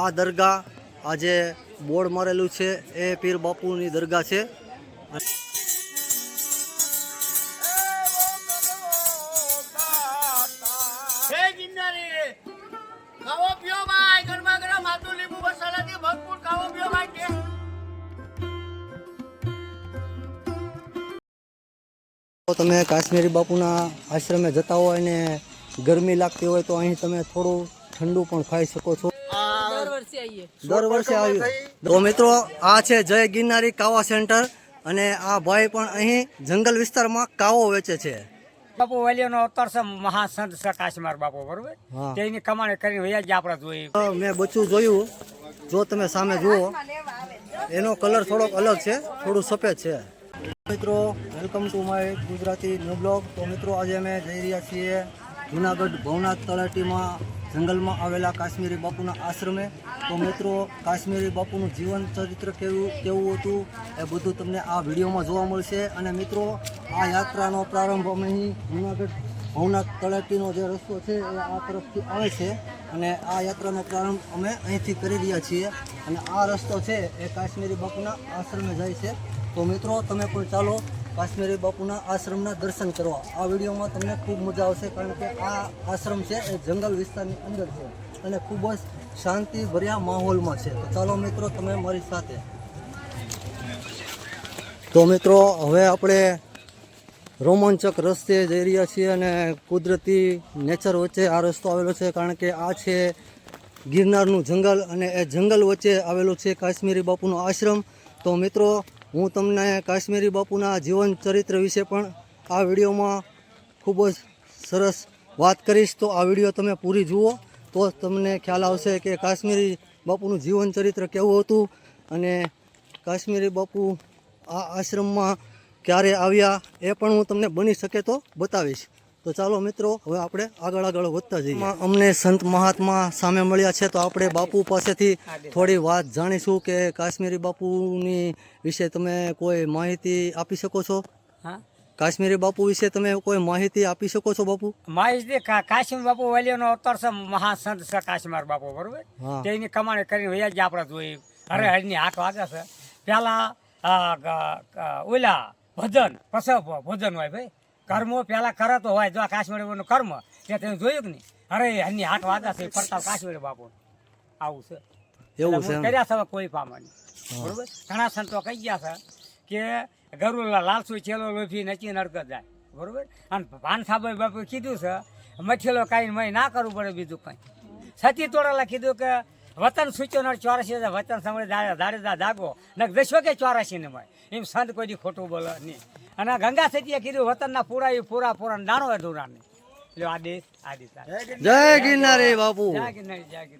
આ દરગાહ આ જે બોર્ડ મારેલું છે એ પીર બાપુની દરગાહ છે. તમે કાશ્મીરી બાપુના આશ્રમે જતા હોય અને ગરમી લાગતી હોય તો અહીં તમે થોડું ઠંડુ પણ ખાઈ શકો છો. દર વર્ષે આવ્યું તો મિત્રો આ છે જય ગિરનારી કાવા સેન્ટર અને આ ભાઈ પણ અહીં જંગલ વિસ્તારમાં કાવો વેચે છે. બાપુ વાલીઓનો અવતાર છે મહાસંત છે કાશીમાર બાપુ બરોબર. તેની કમાણી કરીને વ્યાજ આપણે જોઈએ. મેં બચ્ચું જોયું. જો તમે સામે જુઓ એનો કલર થોડોક અલગ છે થોડું સફેદ છે. મિત્રો welcome to my Gujarati new blog. તો મિત્રો આજે અમે જઈ રહ્યા છીએ જુનાગઢ ભવનાથ તળાટીમાં જંગલમાં આવેલા કાશ્મીરી બાપુના આશ્રમે. તો મિત્રો, કાશ્મીરી બાપુનું જીવન ચરિત્ર કેવું કેવું હતું એ બધું તમને આ વિડીયોમાં જોવા મળશે. અને મિત્રો, આ યાત્રાનો પ્રારંભ અમે અહીં જુનાગઢ ભવનાથ તળાટીનો જે રસ્તો છે એ આ તરફથી આવે છે. અને આ યાત્રાનો પ્રારંભ અમે અહીંથી કરી રહ્યા છીએ. અને આ રસ્તો છે એ કાશ્મીરી બાપુના આશ્રમે જાય છે. તો મિત્રો, તમે પણ ચાલો કાશ્મીરી બાપુના આશ્રમના દર્શન કરવા. આ વિડીયોમાં તમને ખૂબ મજા આવશે કારણ કે આ આશ્રમ છે એ જંગલ વિસ્તારની અંદર છે અને ખૂબ જ શાંતિ ભર્યા માહોલમાં છે. તો ચાલો મિત્રો, તમે મારી સાથે. તો મિત્રો, હવે આપણે રોમાંચક રસ્તે જઈ રહ્યા છીએ અને કુદરતી નેચર વચ્ચે આ રસ્તો આવેલો છે કારણ કે આ છે ગિરનારનું જંગલ અને એ જંગલ વચ્ચે આવેલું છે કાશ્મીરી બાપુનો આશ્રમ. તો મિત્રો હું તમને કાશ્મીરી બાપુના જીવન ચરિત્ર વિશે પણ આ વિડીયોમાં ખૂબ જ સરસ વાત કરીશ. તો આ વીડિયો તમે પૂરી જુઓ. તો તમને ખ્યાલ આવશે કે કાશ્મીરી બાપુનું જીવન ચરિત્ર કેવું હતું અને કાશ્મીરી બાપુ આ આશ્રમમાં ક્યારે આવ્યા એ પણ હું તમને બની શકે તો બતાવીશ. તો ચાલો મિત્રો હવે આપણે આગળ આગળ વધતા જઈએ. અમને સંત મહાત્મા સામે મળ્યા છે તો આપણે બાપુ પાસેથી થોડી વાત જાણીશું કે કાશ્મીરી બાપુની વિશે તમે કોઈ માહિતી આપી શકો છો? હા? કાશ્મીરી બાપુ વિશે તમે કોઈ માહિતી આપી શકો છો બાપુ? માહિતી કાશ્મીર બાપુ વાલીઓનો અવતાર છે મહાસંત છે કાશ્મીર બાપુ બરોબર? તેની કમાણી કરીને વૈયા જ આપણે જોઈએ. હરે હરની હાથ વાગે છે. પેલા ઓલા ભજન પછી ભજન હોય ભાઈ. કર્મો પેલા કરે તો હોય જો આ કાશ્મીરીનું કર્મ તે તમે જોયું કે નહીં. અરે એની હાથ વાદા છે ફરતા કાશ્મીર બાપુ. આવું છે. એવું છે કર્યા છે કોઈ પામણ બરોબર? ઘણા સંતો કહી ગયા છે કે ગરુલા લાલસુ ચેલો લોફી નચી નડક જાય. બરોબર? અને ભાન સાહેબ બાપુ કીધું છે મઠેલો કાંઈ મય ના કરવું પડે બીજું કંઈ. સતી તોડેલા કીધું કે વતન સૂચ્યો નળ ચોરાસી છે, વતન સાંભળે દાડે દાગો ને દશો કે ચોરાસી ને મય? એમ સંત કોઈ દી ખોટું બોલે નહીં. અને ગંગા સેતીએ કીધું વતનના પૂરા એ પૂરા પૂરા ને દાણો અધૂરા નહીં એટલે આ દેશ આ દેશ. જય ગિરનારી બાપુ.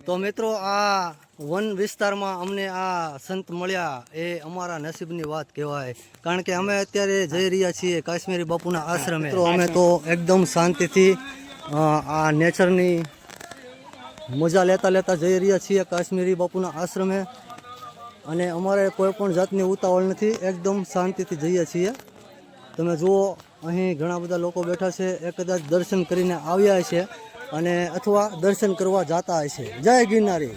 તો મિત્રો આ વન વિસ્તારમાં અમને આ સંત મળ્યા એ અમારા નસીબની વાત કહેવાય. કારણ કે અમે અત્યારે જઈ રહ્યા છીએ કાશ્મીરી બાપુના આશ્રમે. તો અમે તો એકદમ શાંતિથી આ નેચરની મજા લેતા લેતા જઈ રહ્યા છીએ કાશ્મીરી બાપુના આશ્રમે. અને અમારે કોઈ પણ જાતની ઉતાવળ નથી એકદમ શાંતિથી જઈએ છીએ. તમે જુઓ, અહીં ઘણા બધા લોકો બેઠા છે, એ કદાચ દર્શન કરીને આવ્યા છે અને અથવા દર્શન કરવા જતા હશે. જય ગિરનારી.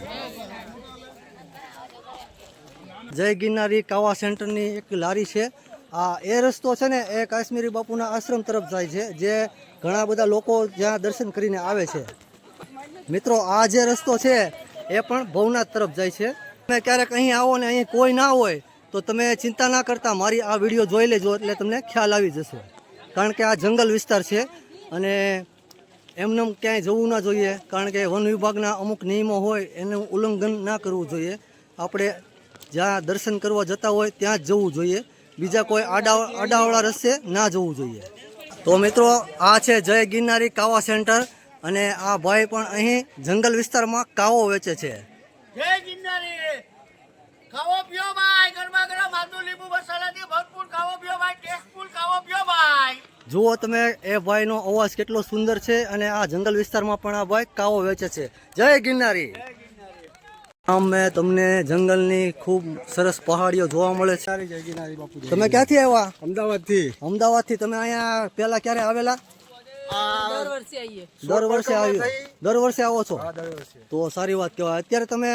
જય ગિરનારી કાવા સેન્ટરની એક લારી છે. આ એ રસ્તો છે ને, એ કાશ્મીરી બાપુના આશ્રમ તરફ જાય છે, જે ઘણા બધા લોકો જ્યાં દર્શન કરીને આવે છે. મિત્રો, આ જે રસ્તો છે, એ પણ ભવનાથ તરફ જાય છે. તમે ક્યારેક અહીં આવો ને અહીં કોઈ ના હોય તો તમે ચિંતા ના કરતા, મારી આ વીડિયો જોઈ લેજો એટલે તમને ખ્યાલ આવી જશે. કારણ કે આ જંગલ વિસ્તાર છે અને એમને ક્યાંય જવું ના જોઈએ, કારણ કે વન વિભાગના અમુક નિયમો હોય એનું ઉલ્લંઘન ના કરવું જોઈએ. આપણે જ્યાં દર્શન કરવા જતા હોય ત્યાં જ જવું જોઈએ. બીજા કોઈ આડા, આડાવાળા રસ્તે ના જવું જોઈએ. તો મિત્રો, આ છે જય ગિરનારી કાવા સેન્ટર અને આ ભાઈ પણ અહીં જંગલ વિસ્તારમાં કાવો વેચે છે. જય ગિરનારી ખાવો પીઓ ભાઈ ગરમા ગરમ આટલું લીંબુ મસાલાથી ભરપૂર ખાવો પીઓ ભાઈ ટેસ્ટફુલ ખાવો પીઓ ભાઈ. જુઓ તમે એ ભાઈનો અવાજ કેટલો સુંદર છે અને આ જંગલ વિસ્તારમાં પણ આ ભાઈ કાવો વેચે છે. જય ગિરનારી. આમ મેં તમને જંગલની ખૂબ સરસ પહાડીઓ જોવા મળે છે. તમે ક્યાંથી આવ્યા? અમદાવાદથી અમદાવાદથી. તમે અહીંયા પહેલા ક્યારે આવેલા? દર વર્ષે આવ્યો. દર વર્ષે આવો છો. તો સારી વાત કહેવાય. અત્યારે તમે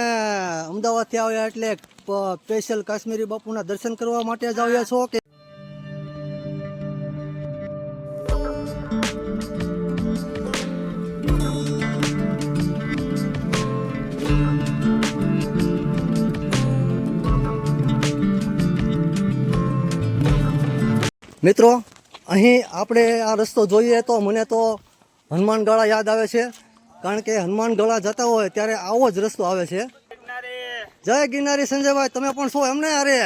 અમદાવાદથી આવ્યા એટલે સ્પેશિયલ કાશ્મીરી બાપુના દર્શન કરવા માટે જ આવ્યા છો કે? મિત્રો, અહીં આપણે આ રસ્તો જોઈએ તો મને તો હનુમાન ગળા યાદ આવે છે. કારણ કે હનુમાનગાળા જતા હોય ત્યારે આવો જ રસ્તો આવે છે. જય ગિરનારી સંજયભાઈ તમે પણ છો એમને અરે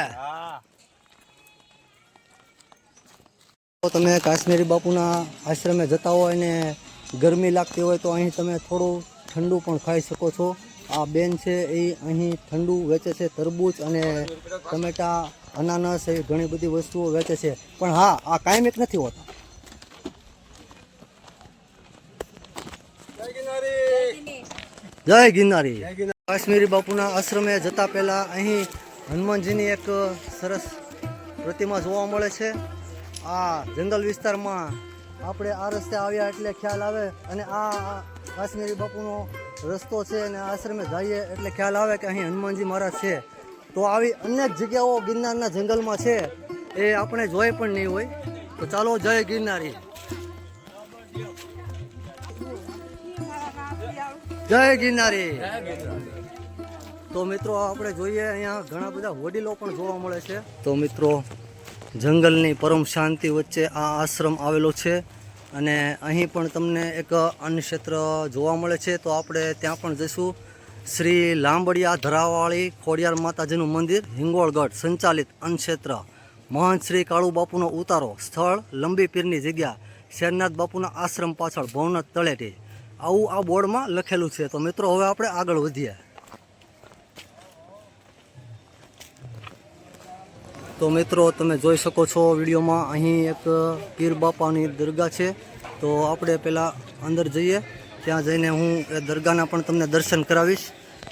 તમે કાશ્મીરી બાપુના આશ્રમે જતા હોય ને ગરમી લાગતી હોય તો અહીં તમે થોડું ઠંડુ પણ ખાઈ શકો છો. આ બેન છે એ અહીં ઠંડુ વેચે છે તરબૂચ અને ટમેટા અનાનસ એ ઘણી બધી વસ્તુઓ વેચે છે. પણ હા આ કાયમિક નથી હોતા. જય ગિરનારી. કાશ્મીરી બાપુના આશ્રમે જતા પહેલાં અહીં હનુમાનજીની એક સરસ પ્રતિમા જોવા મળે છે. આ જંગલ વિસ્તારમાં આપણે આ રસ્તે આવ્યા એટલે ખ્યાલ આવે અને આ કાશ્મીરી બાપુનો રસ્તો છે અને આશ્રમે જઈએ એટલે ખ્યાલ આવે કે અહીં હનુમાનજી મહારાજ છે. તો આવી અનેક જગ્યાઓ ગિરનારના જંગલમાં છે. એ આપણે જોઈ પણ નહીં હોય. તો ચાલો જય ગિરનારી. જય ગિરનારી. તો મિત્રો આપણે જોઈએ અહીંયા ઘણા બધા વડીલો પણ જોવા મળે છે. તો મિત્રો, જંગલની પરમ શાંતિ વચ્ચે આ આશ્રમ આવેલો છે અને અહીં પણ તમને એક અન્નક્ષેત્ર જોવા મળે છે. તો આપણે ત્યાં પણ જઈશું. શ્રી લાંબડિયા ધરાવાળી ખોડિયાર માતાજીનું મંદિર, હિંગોળગઢ, સંચાલિત અન્નક્ષેત્ર મહંત શ્રી કાળુ બાપુનો ઉતારો સ્થળ, લંબી પીરની જગ્યા, શેરનાથ બાપુના આશ્રમ પાછળ ભવનાથ તળેટી. આવું આ બોર્ડમાં લખેલું છે. તો મિત્રો, હવે આપણે આગળ વધીએ. તો મિત્રો, તમે જોઈ શકો છો વિડીયોમાં અહીં એક પીર બાપાની દરગાહ છે. તો આપણે પહેલાં અંદર જઈએ. ત્યાં જઈને હું એ દરગાહના પણ તમને દર્શન કરાવીશ.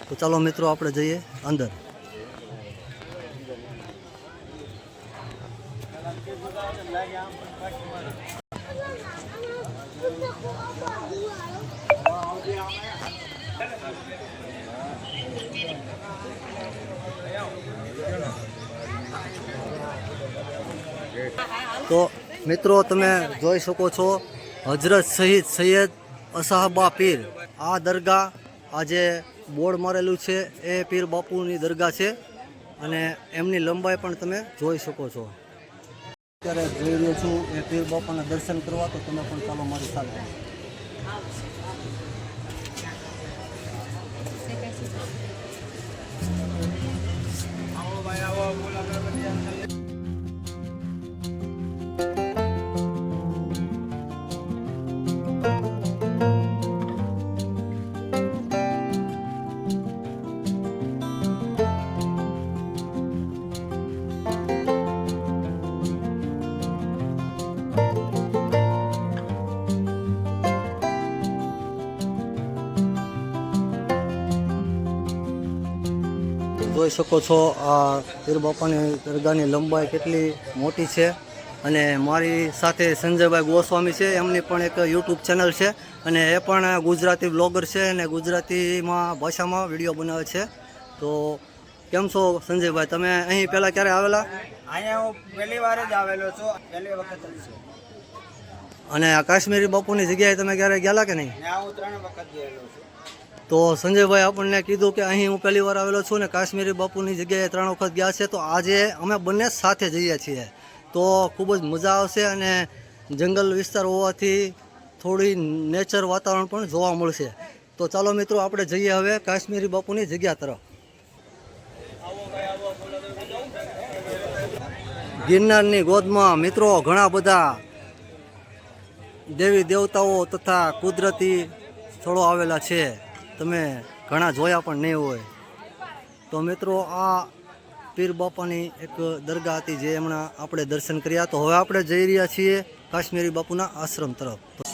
તો ચાલો મિત્રો, આપણે જઈએ અંદર. તો મિત્રો તમે જોઈ શકો છો હજરત શહીદ સૈયદ અસાહબા પીર. આ દરગાહ આ જે બોર્ડ મારેલું છે, એ પીર બાપુની દરગાહ છે અને એમની લંબાઈ પણ તમે જોઈ શકો છો. અત્યારે જોઈ રહ્યો છું, એ પીર બાપાના દર્શન કરવા, તો તમે પણ ચાલો મારી સાથે. જોઈ શકો છો આ પીર બાપાની દરગાહની લંબાઈ કેટલી મોટી છે. અને મારી સાથે સંજયભાઈ ગોસ્વામી છે એમની પણ એક યુટ્યુબ ચેનલ છે. અને એ પણ ગુજરાતી બ્લોગર છે અને ગુજરાતીમાં ભાષામાં વીડિયો બનાવે છે. તો કેમ છો સંજયભાઈ તમે અહીં પહેલાં ક્યારે આવેલા? અહીંયા હું પહેલી વાર જ આવેલો છું પહેલી વખત અને કાશ્મીરી બાપુની જગ્યાએ તમે ક્યારે ગયેલા કે નહીં? હું ત્રણ વખત ગયેલો છું. તો સંજયભાઈ આપણને કીધું કે અહીં હું પહેલી વાર આવેલો છું ને કાશ્મીરી બાપુની જગ્યાએ ત્રણ વખત ગયા છે, તો આજે અમે બંને સાથે જઈએ છીએ. તો ખૂબ જ મજા આવશે અને જંગલ વિસ્તાર હોવાથી થોડી નેચર વાતાવરણ પણ જોવા મળશે. તો ચાલો મિત્રો, આપણે જઈએ હવે કાશ્મીરી બાપુની જગ્યા તરફ. ગિરનારની ગોદમાં મિત્રો ઘણા બધા દેવી દેવતાઓ તથા કુદરતી સ્થળો આવેલા છે. તમે ઘણા જોયા પણ નહીં હોય. તો મિત્રો, આ પીર બાપાની એક દરગાહ હતી જે હમણાં આપણે દર્શન કર્યા. તો હવે આપણે જઈ રહ્યા છીએ કાશ્મીરી બાપુના આશ્રમ તરફ.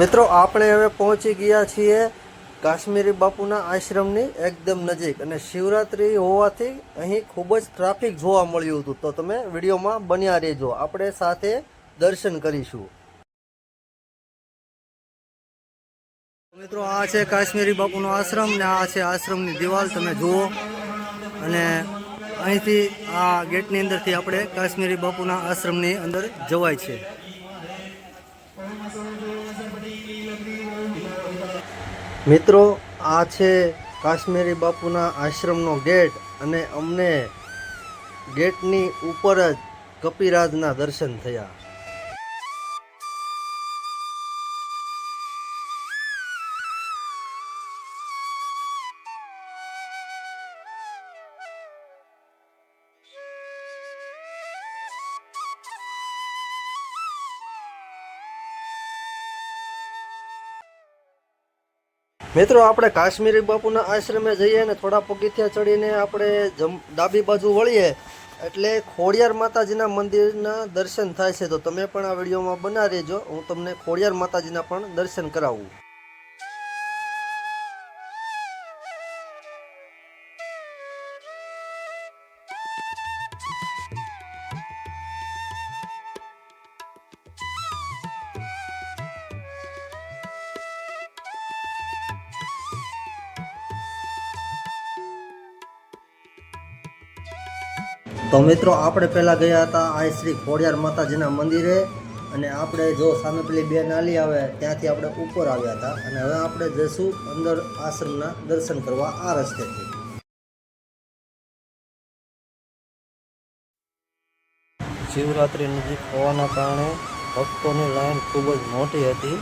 મિત્રો, આપણે હવે પહોંચી ગયા છીએ કાશ્મીરી બાપુના આશ્રમની એકદમ નજીક અને શિવરાત્રી હોવાથી અહીં ખૂબ જ ટ્રાફિક જોવા મળ્યું હતું. તો તમે વિડીયોમાં બન્યા રહેજો. આપણે સાથે દર્શન કરીશું. મિત્રો, આ છે કાશ્મીરી બાપુનો આશ્રમ ને આ છે આશ્રમની દિવાલ. તમે જુઓ. અને અહીંથી આ ગેટની અંદરથી આપણે કાશ્મીરી બાપુના આશ્રમની અંદર જવાય છે. મિત્રો, આ છે કાશ્મીરી બાપુના આશ્રમનો ગેટ અને અમને ગેટની ઉપર જ કપિરાજના દર્શન થયા. મિત્રો, આપણે કાશ્મીરી બાપુના આશ્રમે જઈએ ને થોડા પગથિયા ચડીને આપણે જમ, ડાબી બાજુ વળીએ, એટલે ખોડિયાર માતાજીના મંદિરના દર્શન થાય છે. તો તમે પણ આ વિડીયોમાં બના રહેજો હું તમને ખોડિયાર માતાજીના પણ દર્શન કરાવું. તો મિત્રો, આપણે પહેલાં ગયા હતા આ શ્રી ખોડિયાર માતાજીના મંદિરે અને આપણે જો સામે પેલી બે નાલી આવે, ત્યાંથી આપણે ઉપર આવ્યા હતા અને હવે આપણે જઈશું અંદર આશ્રમના દર્શન કરવા આ રસ્તેથી. શિવરાત્રિ નજીક હોવાના કારણે ભક્તોની લાઈન ખૂબ જ મોટી હતી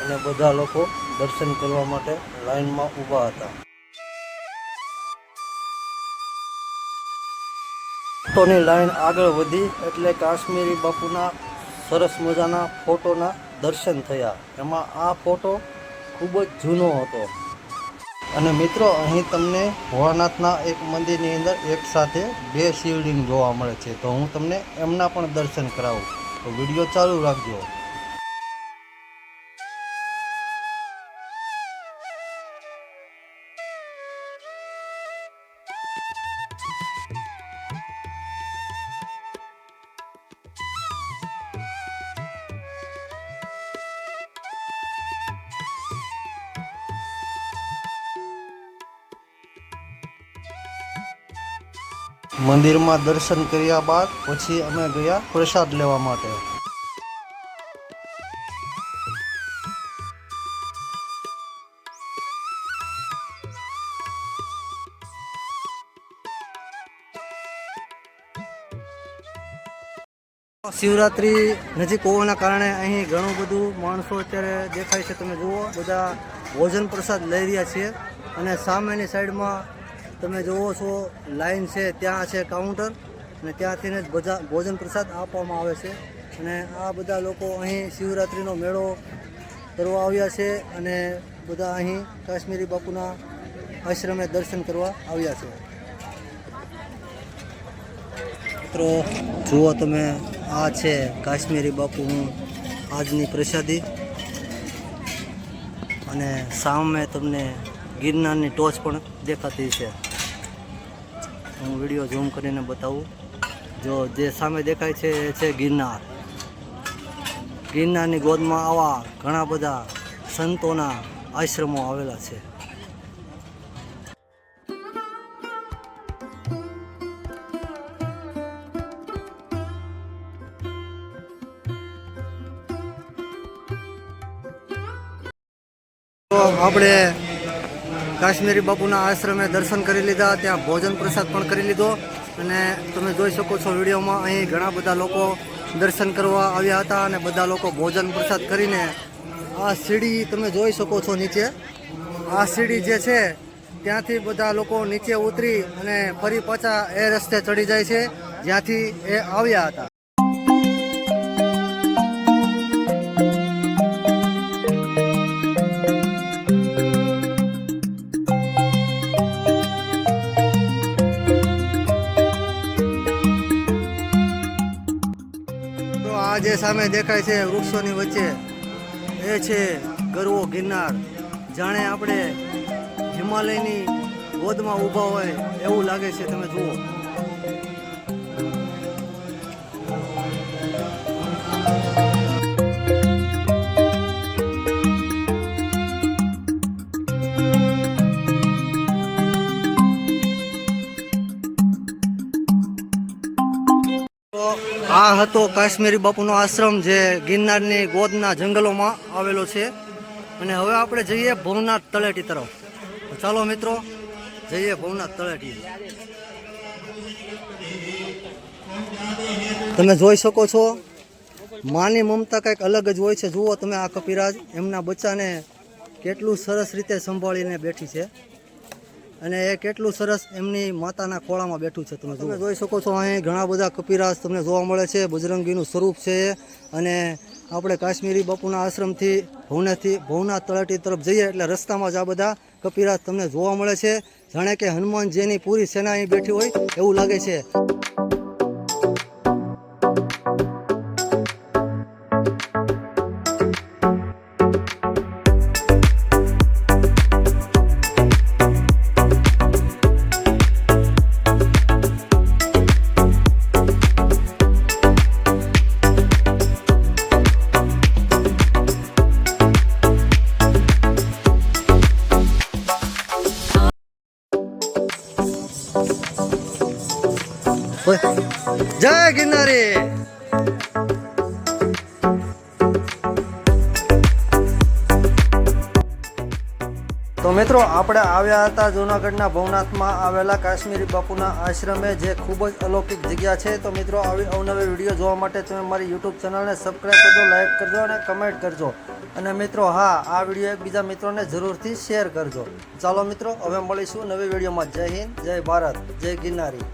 અને બધા લોકો દર્શન કરવા માટે લાઈનમાં ઊભા હતા. ફોટોની લાઈન આગળ વધી એટલે કાશ્મીરી બાપુના સરસ મજાના ફોટોના દર્શન થયા. એમાં આ ફોટો ખૂબ જ જૂનો હતો. અને મિત્રો, અહીં તમને ભોળાનાથના એક મંદિરની અંદર એક સાથે બે શિવલિંગ જોવા મળે છે. તો હું તમને એમના પણ દર્શન કરાવું. તો વીડિયો ચાલુ રાખજો. મંદિરમાં દર્શન કર્યા બાદ પછી અમે ગયા પ્રસાદ લેવા માટે. શિવરાત્રી નજીક હોવાના કારણે અહીં ઘણું બધું માણસો અત્યારે દેખાય છે. તમે જુઓ, બધા ભોજન પ્રસાદ લઈ રહ્યા છે અને સામેની સાઈડમાં તમે જુઓ છો, લાઈન છે, ત્યાં છે કાઉન્ટર અને ત્યાંથીને જ ભોજન પ્રસાદ આપવામાં આવે છે. અને આ બધા લોકો અહીં શિવરાત્રિનો મેળો કરવા આવ્યા છે અને બધા અહીં કાશ્મીરી બાપુના આશ્રમે દર્શન કરવા આવ્યા છે. મિત્રો, જુઓ તમે, આ છે કાશ્મીરી બાપુનું આજની પ્રસાદી. અને સામે તમને ગિરનારની ટોચ પણ દેખાતી છે. હું વીડિયો ઝૂમ કરીને બતાવું. જો જે સામે દેખાય છે, એ છે ગિરનાર. ગિરનારની ગોદમાં આવા ઘણા બધા સંતોના આશ્રમો આવેલા છે. આપણે કાશ્મીરી બાપુના આશ્રમે દર્શન કરી લીધા, ત્યાં ભોજન પ્રસાદ પણ કરી લીધો. અને તમે જોઈ શકો છો વિડીયોમાં અહીં ઘણા બધા લોકો દર્શન કરવા આવ્યા હતા અને બધા લોકો ભોજન પ્રસાદ કરીને આ સીડી તમે જોઈ શકો છો નીચે. આ સીડી જે છે, ત્યાંથી બધા લોકો નીચે ઉતરી અને ફરી પાછા એ રસ્તે ચડી જાય છે, જ્યાંથી એ આવ્યા હતા. આ જે સામે દેખાય છે વૃક્ષોની વચ્ચે, એ છે ગરવો ગિરનાર. જાણે આપણે હિમાલયની ગોદમાં ઊભા હોય એવું લાગે છે, તમે જુઓ. હતો કાશ્મીરી બાપુનો આશ્રમ જે ગિરનારની ગોદના જંગલોમાં આવેલો છે. અને હવે આપણે જઈએ ભવનાથ તળેટી તરફ. ચાલો મિત્રો, જઈએ ભવનાથ તળેટી. તમે જોઈ શકો છો, માની મમતા કંઈક અલગ જ હોય છે. જુઓ તમે આ કપિરાજ, એમના બચ્ચાને કેટલું સરસ રીતે સંભાળીને બેઠી છે. અને એ કેટલું સરસ એમની માતાના ખોળામાં બેઠું છે તમે તમે જોઈ શકો છો અહીં ઘણા બધા કપિરાજ તમને જોવા મળે છે બજરંગીનું સ્વરૂપ છે અને આપણે કાશ્મીરી બાપુના આશ્રમથી ભવનાથથી ભવનાથ તળાટી તરફ જઈએ એટલે રસ્તામાં જ આ બધા કપિરાજ તમને જોવા મળે છે. જાણે કે હનુમાનજીની પૂરી સેના અહીં બેઠી હોય એવું લાગે છે. જય ગિરનારી તો મિત્રો, આપણે આવ્યા હતા જૂનાગઢના ભવનાથમાં આવેલા કાશ્મીરી બાપુના આશ્રમે, જે ખૂબ જ અલૌકિક જગ્યા છે. તો મિત્રો, આવી અવનવી વીડિયો જોવા માટે તમે મારી યુટ્યુબ ચેનલને સબસ્ક્રાઈબ કરજો લાઈક કરજો અને કમેન્ટ કરજો. અને મિત્રો, હા, આ વીડિયો એકબીજા મિત્રોને જરૂરથી શેર કરજો. ચાલો મિત્રો, હવે મળીશું નવી વિડીયોમાં. જય હિન્દ, જય ભારત, જય ગિરનારી